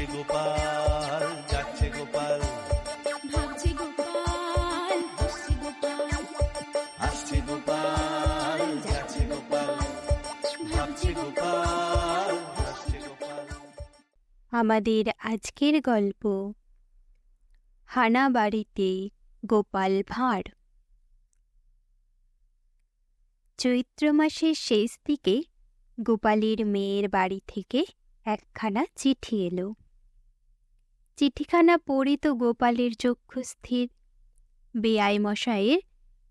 যাচ্ছে গোপাল যাচ্ছে গোপাল। ভাবছে গোপাল হাসছে গোপাল। হাসছে গোপাল যাচ্ছে গোপাল। ভাবছে গোপাল হাসছে গোপাল। আমাদের আজকের গল্প হানা বাড়িতে গোপাল ভাঁড়। চৈত্র মাসের শেষ দিকে গোপালের মেয়ের বাড়ি থেকে একখানা চিঠি এলো। চিঠিখানা পড়ে তো গোপালের চক্ষু স্থির। বেআই মশাইয়ের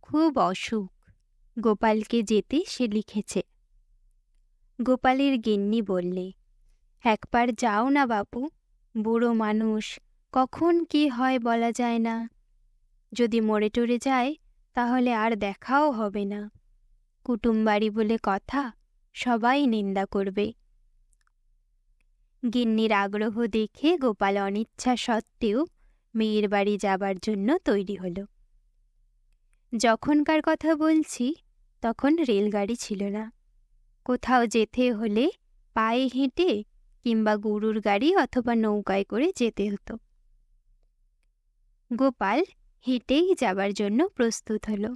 খুব অসুখ, গোপালকে যেতে সে লিখেছে। গোপালের গিন্নি বললে, একবার যাও না বাপু, বুড়ো মানুষ, কখন কি হয় বলা যায় না। যদি মরে টরে যায়, তাহলে আর দেখাও হবে না। কুটুমবাড়ি বলে কথা, সবাই নিন্দা করবে। গিন্নির আগ্রহ দেখে গোপাল অনিচ্ছা সত্ত্বেও মেয়ের বাড়ি যাবার জন্য তৈরি হল। যখনকার কথা বলছি, তখন রেলগাড়ি ছিল না। কোথাও যেতে হলে পায়ে হেঁটে কিংবা গরুর গাড়ি অথবা নৌকায় করে যেতে হতো। গোপাল হেঁটেই যাবার জন্য প্রস্তুত হল।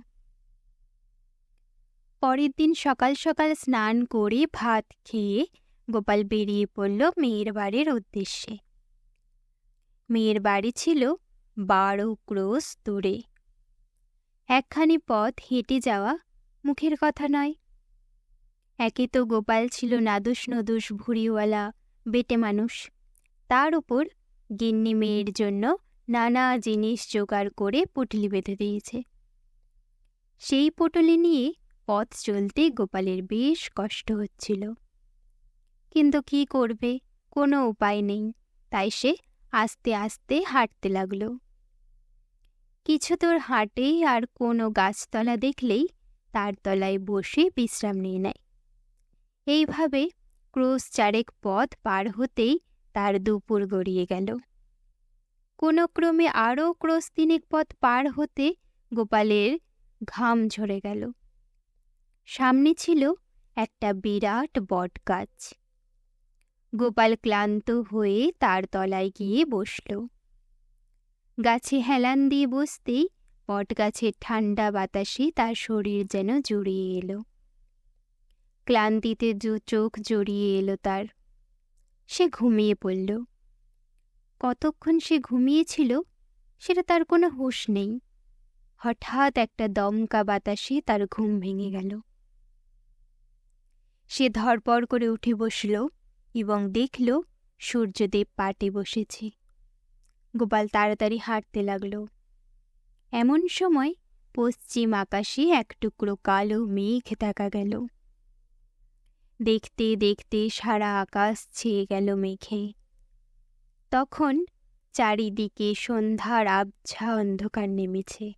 পরের দিন সকাল সকাল স্নান করে ভাত খেয়ে গোপাল বেরিয়ে পড়ল মেয়ের বাড়ির উদ্দেশ্যে। মেয়ের বাড়ি ছিল বারো ক্রোশ দূরে। একখানি পথ হেঁটে যাওয়া মুখের কথা নয়। একে তো গোপাল ছিল নাদুস নদুস ভুড়িওয়ালা, বেটে মানুষ। তার উপর গিন্নি মেয়ের জন্য নানা জিনিস জোগাড় করে পুটলি বেঁধে দিয়েছে। সেই পুটলি নিয়ে পথ চলতে গোপালের বেশ কষ্ট হচ্ছিল। কিন্তু কি করবে? কোনো উপায় নেই। তাই সে আস্তে আস্তে হাঁটতে লাগল। কিছু তোর হাঁটেই আর কোনো গাছতলা দেখলেই তার তলায় বসে বিশ্রাম নিয়ে নেয়। এইভাবে ক্রোশ চারেক পথ পার হতেই তার দুপুর গড়িয়ে গেল। কোনো ক্রমে আরও ক্রোশ তিনেক পথ পার হতে গোপালের ঘাম ঝরে গেল। সামনে ছিল একটা বিরাট বটগাছ। গোপাল ক্লান্ত হয়ে তার তলায় গিয়ে বসল। গাছে হেলান দিয়ে বসতেই বটগাছের ঠান্ডা বাতাসে তার শরীর যেন জড়িয়ে এলো। ক্লান্তিতে দু চোখ জড়িয়ে এলো তার। সে ঘুমিয়ে পড়ল। কতক্ষণ সে ঘুমিয়েছিল সেটা তার কোনো হুঁশ নেই। হঠাৎ একটা দমকা বাতাসে তার ঘুম ভেঙে গেল। সে ধরপর করে উঠে বসল। এবং দেখল সূর্যদেব পাটে বসেছে। গোপাল তাড়াতাড়ি হাঁটতে লাগল। এমন সময় পশ্চিম আকাশে এক টুকরো কালো মেঘ দেখা গেল। দেখতে দেখতে সারা আকাশ ছেয়ে গেল মেঘে। তখন চারিদিকে সন্ধ্যার আবছা অন্ধকার নেমেছে।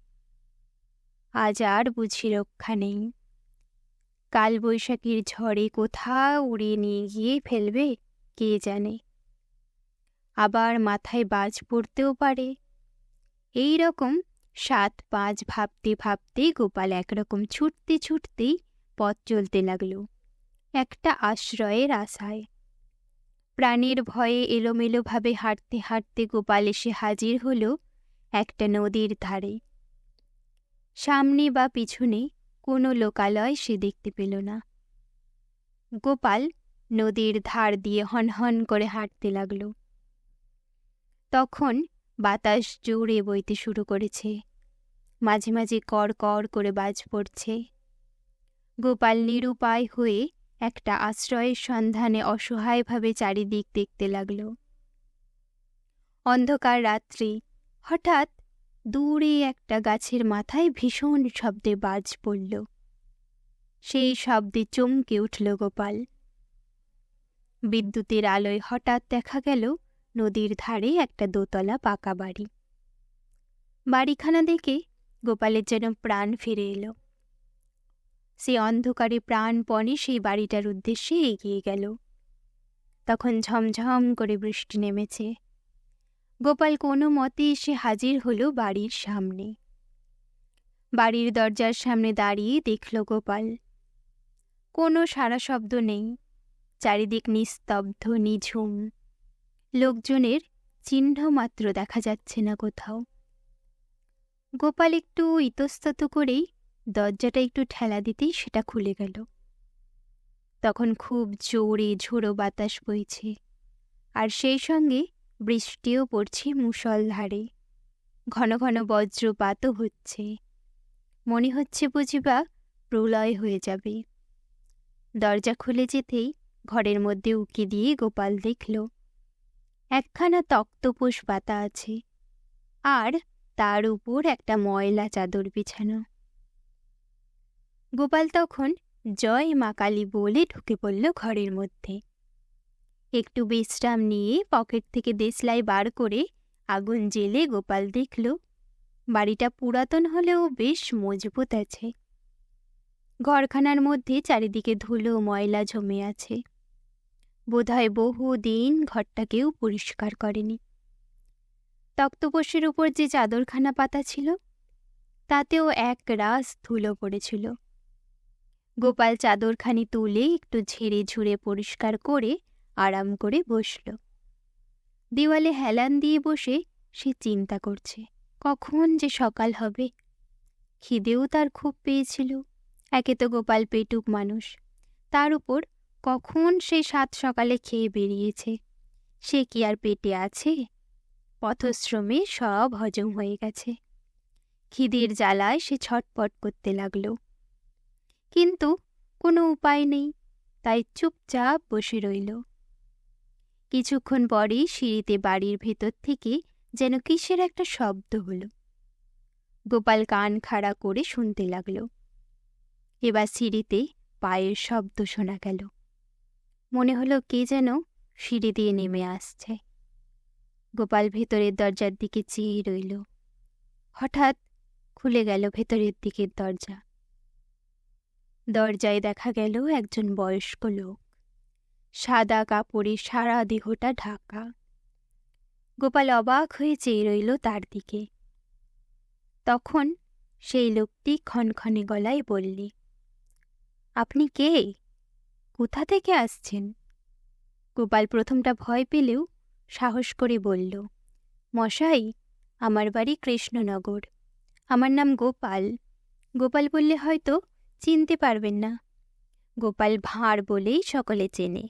আজ আর বুঝি রক্ষা নেই। কালবৈশাখীর ঝড়ে কোথাও উড়িয়ে নিয়ে গিয়ে ফেলবে, কে জানে? আবার মাথায় বাজ পড়তেও পারে। এই রকম সাত পাঁচ ভাবতে ভাবতে গোপাল একরকম ছুটতে ছুটতেই পথ চলতে লাগল, একটা আশ্রয়ের আশায়। প্রাণীর ভয়ে এলোমেলোভাবে হাঁটতে হাঁটতে গোপাল এসে হাজির হল একটা নদীর ধারে। সামনে বা পিছনে কোনো লোকালয় সে দেখতে পেল না। গোপাল নদীর ধার দিয়ে হনহন করে হাঁটতে লাগল। তখন বাতাস জোরে বইতে শুরু করেছে। মাঝে মাঝে কর কর করে বাজ পড়ছে। গোপাল নিরুপায় হয়ে একটা আশ্রয়ের সন্ধানে অসহায়ভাবে চারিদিক দেখতে লাগল। অন্ধকার রাত্রি হঠাৎ দূরে একটা গাছের মাথায় ভীষণ শব্দে বাজ পড়ল। সেই শব্দে চমকে উঠল গোপাল। বিদ্যুতের আলোয় হঠাৎ দেখা গেল নদীর ধারে একটা দোতলা পাকা বাড়ি। বাড়িখানা দেখে গোপালের যেন প্রাণ ফিরে এলো। সে অন্ধকারে প্রাণপণে সেই বাড়িটার উদ্দেশ্যে এগিয়ে গেল। তখন ঝমঝম করে বৃষ্টি নেমেছে। গোপাল কোনো মতে এসে হাজির হলো বাড়ির সামনে। বাড়ির দরজার সামনে দাঁড়িয়ে দেখল গোপাল। কোনো সারা শব্দ নেই, চারিদিক নিস্তব্ধ, নিঝুম। লোকজনের চিহ্ন মাত্র দেখা যাচ্ছে না কোথাও। গোপাল একটু ইতস্তত করেই দরজাটা একটু ঠেলা দিতেই সেটা খুলে গেল। তখন খুব জোরে ঝোড়ো বাতাস বইছে। আর সেই সঙ্গে বৃষ্টিও পড়ছে মুষলধারে ঘন ঘন বজ্রপাতও হচ্ছে। মনে হচ্ছে বুঝিবা প্রলয় হয়ে যাবে। দরজা খুলে যেতেই ঘরের মধ্যে উকি দিয়ে গোপাল দেখল, একখানা তক্তপোষ পাতা আছে, আর তার উপর একটা ময়লা চাদর বিছানো। গোপাল তখন জয় মা কালী বলে ঢুকে পড়ল ঘরের মধ্যে। একটু বিশ্রাম নিয়ে পকেট থেকে দেশলাই বার করে আগুন জেলে গোপাল দেখল, বাড়িটা পুরাতন হলেও বেশ মজবুত আছে। ঘরখানার মধ্যে চারিদিকে ধুলো ময়লা জমে আছে। বোধহয় বহু দিন ঘরটা কেউ পরিষ্কার করেনি। তক্তপোষের উপর যে চাদরখানা পাতা ছিল, তাতেও এক রাস ধুলো পড়েছিল। গোপাল চাদরখানি তুলে একটু ঝেড়ে ঝুড়ে পরিষ্কার করে আরাম করে বসল। দেওয়ালে হেলান দিয়ে বসে সে চিন্তা করছে, কখন যে সকাল হবে। খিদেও তার খুব পেয়েছিল, একে তো গোপাল পেটুক মানুষ। তার উপর কখন সে সাত সকালে খেয়ে বেরিয়েছে? সে কি আর পেটে আছে? পথশ্রমে সব হজম হয়ে গেছে। খিদের জ্বালায় সে ছটপট করতে লাগল। কিন্তু কোনো উপায় নেই, তাই চুপচাপ বসে রইল। কিছুক্ষণ পরেই সিঁড়িতে বাড়ির ভেতর থেকে যেন কিসের একটা শব্দ হলো। গোপাল কান খাড়া করে শুনতে লাগল। এবার সিঁড়িতে পায়ের শব্দ শোনা গেল। মনে হলো কে যেন সিঁড়ি দিয়ে নেমে আসছে। গোপাল ভেতরের দরজার দিকে চেয়ে রইল। হঠাৎ খুলে গেল ভেতরের দিকের দরজা। দরজায় দেখা গেল একজন বয়স্ক লোক। সাদা কাপড়ে সারা দেহটা ঢাকা। গোপাল অবাক হয়ে চেয়ে রইল তার দিকে। তখন সেই লোকটি ক্ষণক্ষণে গলায় বললে, আপনি কে? কোথা থেকে আসছেন? গোপাল প্রথমটা ভয় পেলেও সাহস করে বলল, মশাই, আমার বাড়ি কৃষ্ণনগর। আমার নাম গোপাল। গোপাল বললে হয়তো চিনতে পারবেন না। গোপাল ভাঁড় বলেই সকলে চেনে।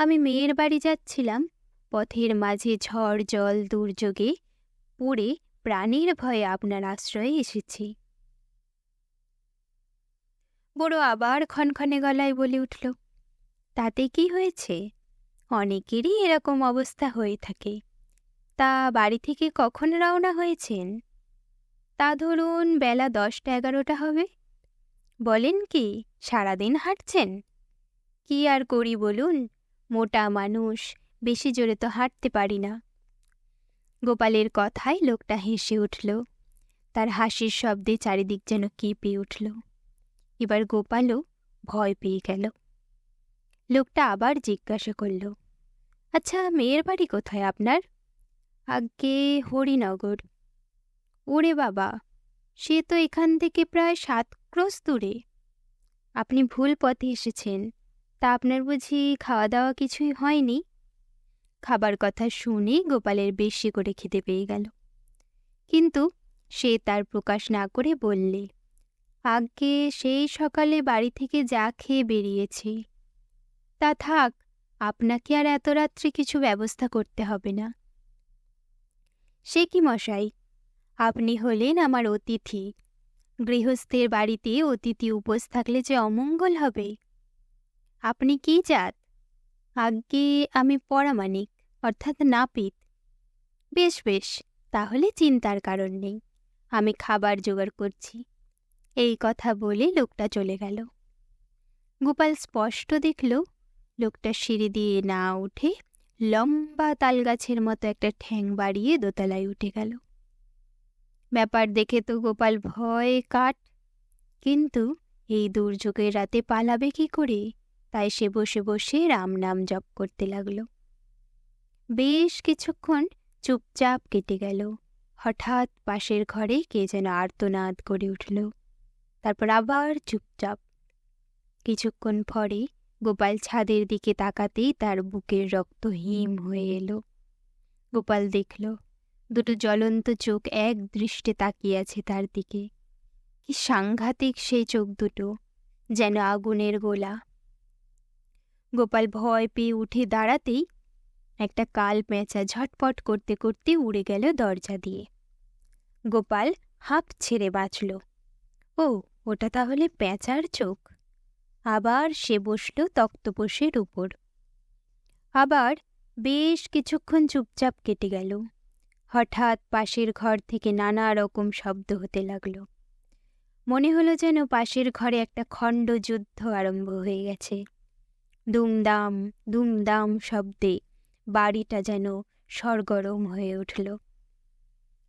আমি মেয়ের বাড়ি যাচ্ছিলাম। পথের মাঝে ঝড়, জল, দুর্যোগে পড়ে প্রাণীর ভয়ে আপনার আশ্রয়ে এসেছি। বড় আবার ক্ষণক্ষণে গলায় বলে উঠল, তাতে কি হয়েছে? অনেকেরই এরকম অবস্থা হয়ে থাকে। তা বাড়ি থেকে কখন রওনা হয়েছেন? তা ধরুন বেলা দশটা এগারোটা হবে। বলেন কি, সারাদিন হাঁটছেন? কি আর করি বলুন? মোটা মানুষ, বেশি জোরে তো হাঁটতে পারি না। গোপালের কথায় লোকটা হেসে উঠল। তার হাসির শব্দে চারিদিক যেন কেঁপে উঠল। এবার গোপালও ভয় পেয়ে গেল। লোকটা আবার জিজ্ঞাসা করল আচ্ছা মেয়ের বাড়ি কোথায় আপনার? আগে হরিনগর। ওরে বাবা, সে তো এখান থেকে প্রায় সাত ক্রোশ দূরে। আপনি ভুল পথে এসেছেন। তা আপনার বুঝি খাওয়া দাওয়া কিছুই হয়নি? খাবার কথা শুনে গোপালের বেশি করে খেতে পেয়ে গেল। কিন্তু সে তার প্রকাশ না করে বললে, আগে সেই সকালে বাড়ি থেকে যা খেয়ে বেরিয়েছি। তা থাক, আপনাকে আর এত রাত্রে কিছু ব্যবস্থা করতে হবে না। সে কি মশাই? আপনি হলেন আমার অতিথি। গৃহস্থের বাড়িতে অতিথি উপোস থাকলে যে অমঙ্গল হবে। আপনি কি জাত? আগে আমি পরামানিক অর্থাৎ নাপিত। বেশ বেশ, তাহলে চিন্তার কারণ নেই, আমি খাবার জোগাড় করছি। এই কথা বলে লোকটা চলে গেল। গোপাল স্পষ্ট দেখল, লোকটা সিঁড়ি দিয়ে না উঠে লম্বা তালগাছের মতো একটা ঠ্যাং বাড়িয়ে দোতলায় উঠে গেল। ব্যাপার দেখে তো গোপাল ভয়ে কাট কিন্তু এই দুর্যোগের রাতে পালাবে কি করে? তাই সে বসে বসে রাম নাম জপ করতে লাগল। বেশ কিছুক্ষণ চুপচাপ কেটে গেল। হঠাৎ পাশের ঘরে কে যেন আর্তনাদ করে উঠল। তারপর আবার চুপচাপ। কিছুক্ষণ পরে গোপাল ছাদের দিকে তাকাতেই তার বুকের রক্ত হিম হয়ে এলো। গোপাল দেখল, দুটো জ্বলন্ত চোখ এক দৃষ্টে তাকিয়ে আছে তার দিকে। কি সাংঘাতিক সেই চোখ দুটো, যেন আগুনের গোলা। গোপাল ভয় পেয়ে উঠে দাঁড়াতেই একটা কাল পেঁচা ঝটপট করতে করতে উড়ে গেল দরজা দিয়ে। গোপাল হাঁপ ছেড়ে বাঁচল। ও, ওটা তাহলে পেঁচার চোখ। আবার সে বসল তক্তপোষের উপর। আবার বেশ কিছুক্ষণ চুপচাপ কেটে গেল। হঠাৎ পাশের ঘর থেকে নানা রকম শব্দ হতে লাগল। মনে হলো যেন পাশের ঘরে একটা খণ্ড যুদ্ধ আরম্ভ হয়ে গেছে। দুমদাম দুমদাম শব্দে বাড়িটা যেন সরগরম হয়ে উঠল।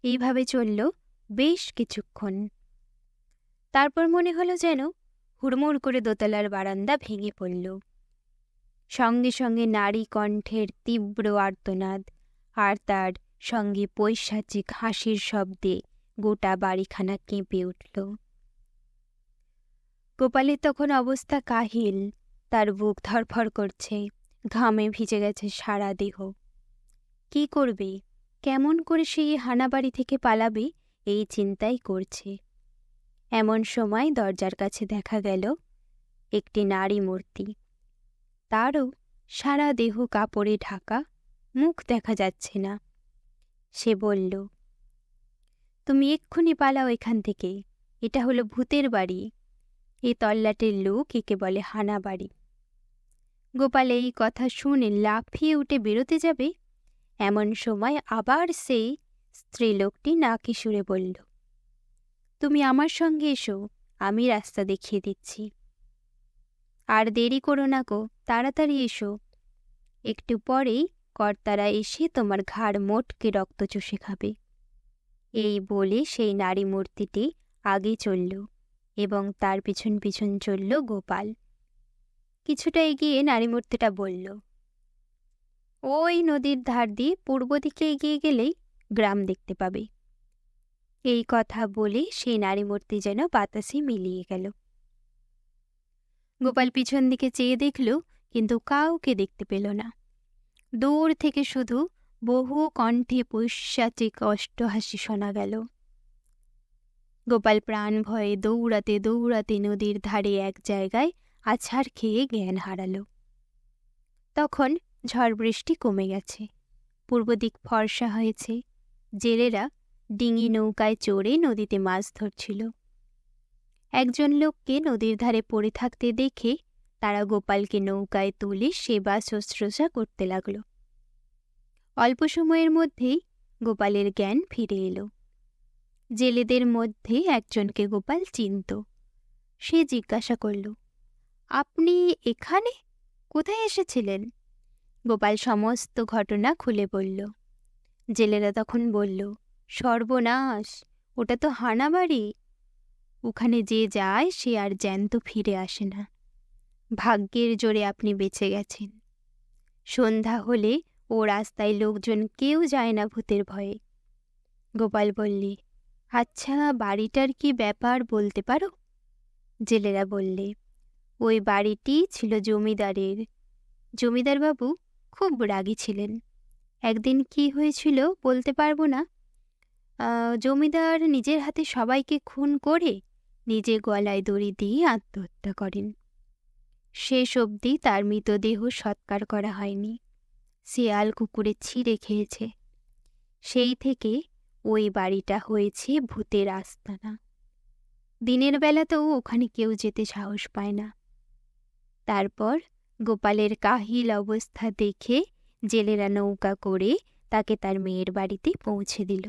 এইভাবে চলল বেশ কিছুক্ষণ। তারপর মনে হলো যেন হুড়মুড় করে দোতলার বারান্দা ভেঙে পড়ল। সঙ্গে সঙ্গে নারী কণ্ঠের তীব্র আর্তনাদ আর তার সঙ্গে পৈশাচিক হাসির শব্দে গোটা বাড়িখানা কেঁপে উঠল। গোপালের তখন অবস্থা কাহিল। তার বুক ধরফর করছে, ঘামে ভিজে গেছে সারা দেহ। কি করবে? কেমন করে সে এই হানাবাড়ি থেকে পালাবে? এই চিন্তাই করছে। এমন সময় দরজার কাছে দেখা গেল একটি নারী মূর্তি। তারও সারা দেহ কাপড়ে ঢাকা, মুখ দেখা যাচ্ছে না। সে বলল, তুমি এক্ষুনি পালাও এখান থেকে। এটা হলো ভূতের বাড়ি। এ তল্লাটের লোক একে বলে হানা বাড়ি। গোপাল এই কথা শুনে লাফিয়ে উঠে বেরোতে যাবে। এমন সময় আবার সেই স্ত্রীলোকটি নাকি সুরে বলল, তুমি আমার সঙ্গে এসো, আমি রাস্তা দেখিয়ে দিচ্ছি। আর দেরি করো না গো, তাড়াতাড়ি এসো। একটু পরেই কর্তারা এসে তোমার ঘাড় মোটকে রক্ত চষে খাবে। এই বলে সেই নারী মূর্তিটি আগে চলল এবং তার পিছন পিছন চলল গোপাল। কিছুটা এগিয়ে নারী মূর্তিটা বলল, ওই নদীর ধার দিয়ে পূর্ব দিকে এগিয়ে গেলেই গ্রাম দেখতে পাবে। এই কথা বলে সেই নারী মূর্তি যেন বাতাসে মিলিয়ে গেল। গোপাল পিছন দিকে চেয়ে দেখল, কিন্তু কাউকে দেখতে পেল না। দূর থেকে শুধু বহু কণ্ঠে পৈশাচিক অষ্টহাসি শোনা গেল। গোপাল প্রাণ ভয়ে দৌড়াতে দৌড়াতে নদীর ধারে এক জায়গায় আছাড় খেয়ে জ্ঞান হারাল। তখন ঝড় বৃষ্টি কমে গেছে। পূর্ব দিক ফর্সা হয়েছে। জেলেরা ডিঙি নৌকায় চড়ে নদীতে মাছ ধরছিল। একজন লোককে নদীর ধারে পড়ে থাকতে দেখে তারা গোপালকে নৌকায় তুলে সেবা শুশ্রূষা করতে লাগল। অল্প সময়ের মধ্যেই গোপালের জ্ঞান ফিরে এলো। জেলেদের মধ্যে একজনকে গোপাল চিনত। সে জিজ্ঞাসা করল আপনি এখানে? কোথায় এসেছিলেন? গোপাল সমস্ত ঘটনা খুলে বলল। জেলেরা তখন বলল, সর্বনাশ, ওটা তো হানাবাড়ি ওখানে যে যায়, সে আর জ্যান্ত ফিরে আসে না। ভাগ্যের জোরে আপনি বেঁচে গেছেন। সন্ধ্যা হলে ও রাস্তায় লোকজন কেউ যায় না ভূতের ভয়ে। গোপাল বললে আচ্ছা বাড়িটার কি ব্যাপার বলতে পারো? জেলেরা বললে ওই বাড়িটি ছিল জমিদারের। জমিদারবাবু খুব রাগী ছিলেন। একদিন কি হয়েছিল বলতে পারব না। জমিদার নিজের হাতে সবাইকে খুন করে নিজে গলায় দড়ি দিয়ে আত্মহত্যা করেন। শেষ অবধি তার মৃতদেহ সৎকার করা হয়নি। শিয়াল কুকুরে ছিঁড়ে খেয়েছে। সেই থেকে ওই বাড়িটা হয়েছে ভূতের আস্তানা। দিনের বেলাতেও ওখানে কেউ যেতে সাহস পায় না। তারপর গোপালের কাহিল অবস্থা দেখে জেলেরা নৌকা করে তাকে তার মেয়ের বাড়িতে পৌঁছে দিল।